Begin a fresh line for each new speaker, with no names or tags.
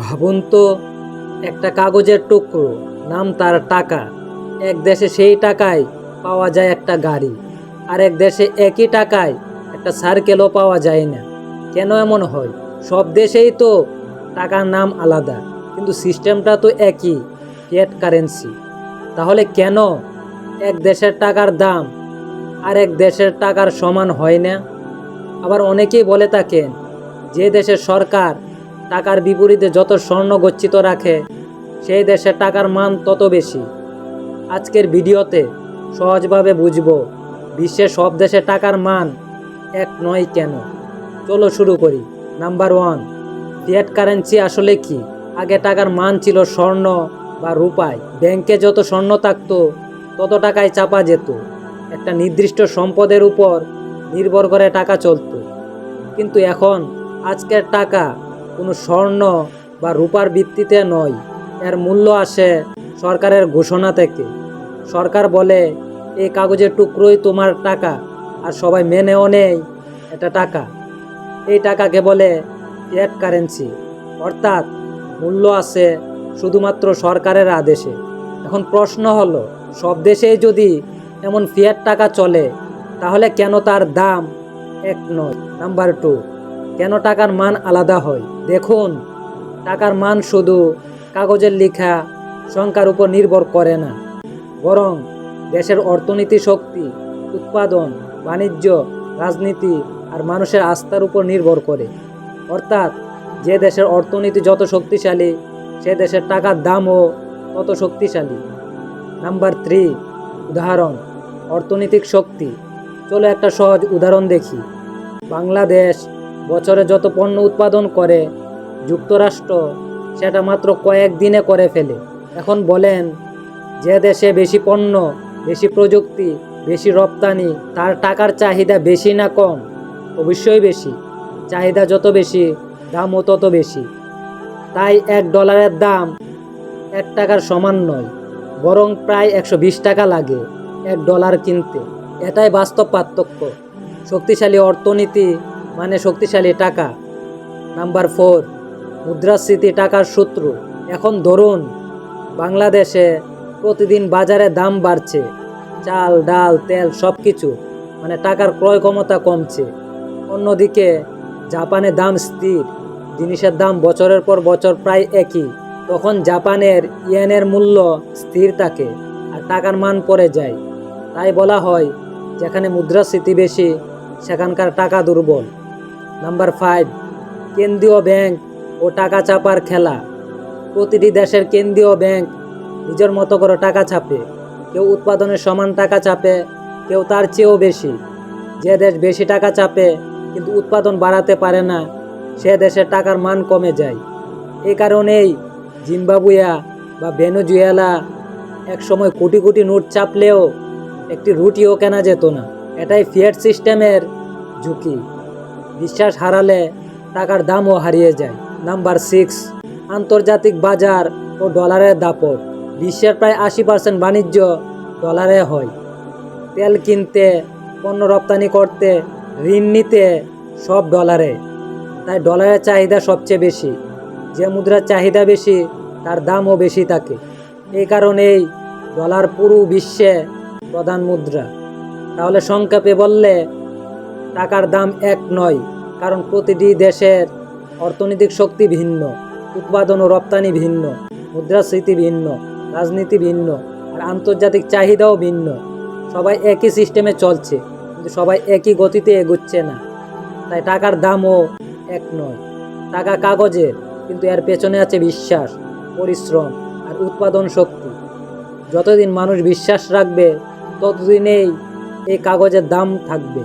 ভাবুন তো একটা কাগজের টুকরো, নাম তার টাকা। এক দেশে সেই টাকায় পাওয়া যায় একটা গাড়ি, আর এক দেশে একই টাকায় একটা সার্কেলও পাওয়া যায় না। কেন এমন হয়? সব দেশেই তো টাকার নাম আলাদা, কিন্তু সিস্টেমটা তো একই ফিয়াট কারেন্সি তাহলে কেন এক দেশের টাকার দাম আর এক দেশের টাকার সমান হয় না? আবার অনেকেই বলে থাকেন, যে দেশের সরকার টাকার বিপরীতে যত স্বর্ণ গচ্ছিত রাখে, সেই দেশের টাকার মান তত বেশি। আজকের ভিডিওতে সহজভাবে বুঝব বিশ্বের সব দেশে টাকার মান এক নয় কেন। চলো শুরু করি। নাম্বার ওয়ান, ফিয়াট কারেন্সি আসলে কি? আগে টাকার মান ছিল স্বর্ণ বা রূপায় ব্যাংকে যত স্বর্ণ থাকতো, তত টাকায় চাপা যেত। একটা নির্দিষ্ট সম্পদের উপর নির্ভর করে টাকা চলতো। কিন্তু এখন আজকের টাকা কোনো স্বর্ণ বা রূপার ভিত্তিতে নয়। এর মূল্য আসে সরকারের ঘোষণা থেকে। সরকার বলে এই কাগজের টুকরোই তোমার টাকা, আর সবাই মেনেও নেই এটা টাকা। এই টাকাকে বলে ফিয়াট কারেন্সি। অর্থাৎ মূল্য আছে শুধুমাত্র সরকারের আদেশে। এখন প্রশ্ন হলো, সব দেশেই যদি এমন ফিয়াট টাকা চলে, তাহলে কেন তার দাম এক নয়? নাম্বার টু কেন টাকার মান আলাদা হয়? দেখুন, টাকার মান শুধু কাগজের লেখা সংখ্যার উপর নির্ভর করে না, বরং দেশের অর্থনীতি শক্তি, উৎপাদন, বাণিজ্য, রাজনীতি আর মানুষের আস্থার উপর নির্ভর করে। অর্থাৎ যে দেশের অর্থনীতি যত শক্তিশালী, সে দেশের টাকার দামও তত শক্তিশালী। নাম্বার থ্রি, উদাহরণ, অর্থনৈতিক শক্তি। চলো একটা সহজ উদাহরণ দেখি। বাংলাদেশ বছরে যত পণ্য উৎপাদন করে, যুক্তরাষ্ট্র সেটা মাত্র কয়েক দিনে করে ফেলে। এখন বলেন, যে দেশে বেশি পণ্য, বেশি প্রযুক্তি, বেশি রপ্তানি, তার টাকার চাহিদা বেশি না কম? অবশ্যই বেশি। চাহিদা যত বেশি, দামও তত বেশি। তাই এক ডলারের দাম এক টাকার সমান নয়, বরং প্রায় একশো বিশ টাকা লাগে এক ডলার কিনতে। এটাই বাস্তব পার্থক্য। শক্তিশালী অর্থনীতি মানে শক্তিশালী টাকা। নাম্বার ফোর, মুদ্রাস্ফীতি টাকার সূত্র এখন ধরুন, বাংলাদেশে প্রতিদিন বাজারে দাম বাড়ছে। চাল, ডাল, তেল সব কিছু মানে টাকার ক্রয় ক্ষমতা কমছে। অন্যদিকে, জাপানে দাম স্থির। জিনিসের দাম বছরের পর বছর প্রায় একই। তখন জাপানের ইয়েনের মূল্য স্থির থাকে আর টাকার মান পড়ে যায়। তাই বলা হয়, যেখানে মুদ্রাস্ফীতি বেশি, সেখানকার টাকা দুর্বল। নাম্বার ফাইভ কেন্দ্রীয় ব্যাংক ও টাকা চাপার খেলা। প্রতিটি দেশের কেন্দ্রীয় ব্যাংক নিজের মতো করে টাকা ছাপে কেউ উৎপাদনের সমান টাকা চাপে, কেউ তার চেয়েও বেশি। যে দেশ বেশি টাকা চাপে, কিন্তু উৎপাদন বাড়াতে পারে না, সে দেশের টাকার মান কমে যায়। এই কারণেই জিম্বাবুয়া বা ভেনেজুয়েলা এক সময় কোটি কোটি নোট চাপলেও একটি রুটিও কেনা যেত না। এটাই ফিয়াট সিস্টেমের ঝুঁকি। বিশ্বাস হারালে টাকার দামও হারিয়ে যায়। নাম্বার সিক্স, আন্তর্জাতিক বাজার ও ডলারের দাপট। বিশ্বের প্রায় আশি পার্সেন্ট বাণিজ্য ডলারে হয়। তেল কিনতে, পণ্য রপ্তানি করতে, ঋণ নিতে সব ডলারে। তাই ডলারের চাহিদা সবচেয়ে বেশি। যে মুদ্রার চাহিদা বেশি, তার দামও বেশি থাকে। এই কারণেই ডলার পুরো বিশ্বে প্রধান মুদ্রা। তাহলে সংক্ষেপে বললে টাকার দাম এক নয়, কারণ প্রতিটি দেশের অর্থনৈতিক শক্তি ভিন্ন, উৎপাদন ও রপ্তানি ভিন্ন, মুদ্রাস্ফীতি ভিন্ন, রাজনীতি ভিন্ন, আর আন্তর্জাতিক চাহিদাও ভিন্ন। সবাই একই সিস্টেমে চলছে, কিন্তু সবাই একই গতিতে এগুচ্ছে না। তাই টাকার দামও এক নয়। টাকা কাগজের কিন্তু এর পেছনে আছে বিশ্বাস, পরিশ্রম, আর উৎপাদন শক্তি। যতদিন মানুষ বিশ্বাস রাখবে, ততদিনেই এই কাগজের দাম থাকবে।